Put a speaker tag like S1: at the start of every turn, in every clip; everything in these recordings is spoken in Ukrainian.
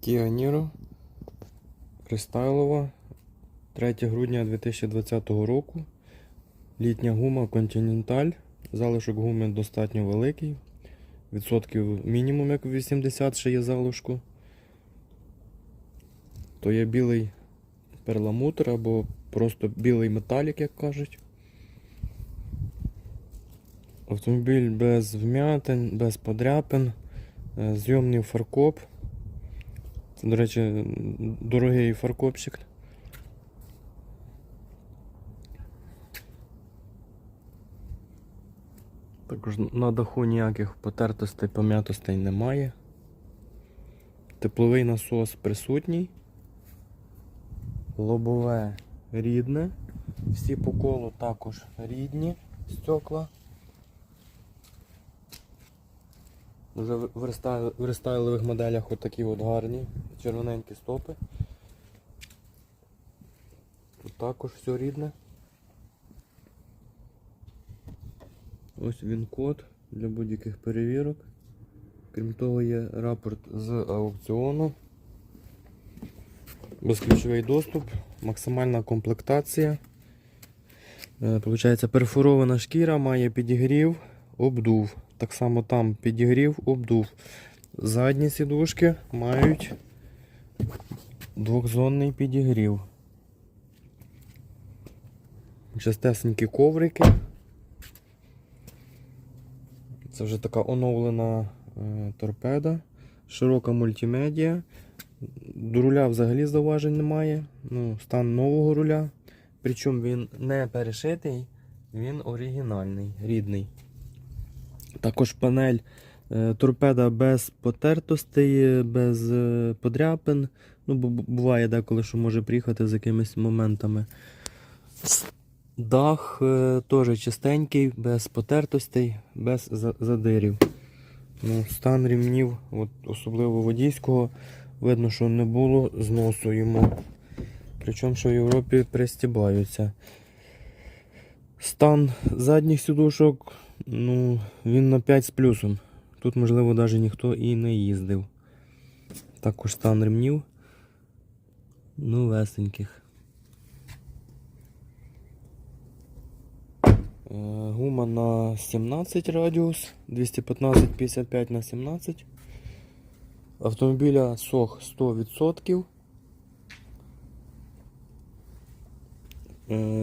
S1: Kia Niro Рестайлова 3 грудня 2020 року. Літня гума Continental. Залишок гуми достатньо великий. Відсотків мінімум як 80 ще є залишку. То є білий перламутр або просто білий металік, як кажуть. Автомобіль без вмятин, без подряпин, е, зйомний фаркоп. Це, до речі, дорогий фаркопчик. Також на даху ніяких потертостей, пом'ятостей немає. Тепловий насос присутній. Лобове рідне. Всі по колу також рідні стекла. Вже в в рестайл- в рестайлових моделях отакі от гарні, червоненькі стопи. Тут також все рідне. Ось він код для будь-яких перевірок. Крім того, є рапорт з аукціону. Безключовий доступ, максимальна комплектація. Е, Получається, перфорована шкіра, має підігрів, обдув. Так само там підігрів, обдув. Задні сідушки мають двохзонний підігрів. Частесенькі коврики. Це вже така оновлена е, торпеда, широка мультимедіа. До руля взагалі зауважень немає. Ну, стан нового руля. Причому він не перешитий, він оригінальний, рідний. Також панель е, торпеда без потертостей, без е, подряпин. Ну, буває деколи, що може приїхати з якимись моментами. Дах е, теж чистенький, без потертостей, без задирів. Ну, стан рівнів, от, особливо водійського, видно, що не було зносу йому. Причому, що в Європі пристібаються. Стан задніх сідушок, ну, він на 5 з плюсом. Тут, можливо, навіть ніхто і не їздив. Також стан ремнів. Ну, весеньких. Е, Гума на 17 радіус, 215-55 на 17. Автомобіля сох 100%.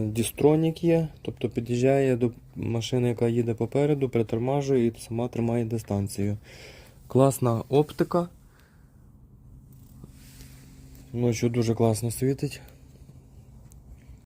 S1: Дістронік є, тобто під'їжджає до машини, яка їде попереду, притормажує і сама тримає дистанцію. Класна оптика. Ночі дуже класно світить.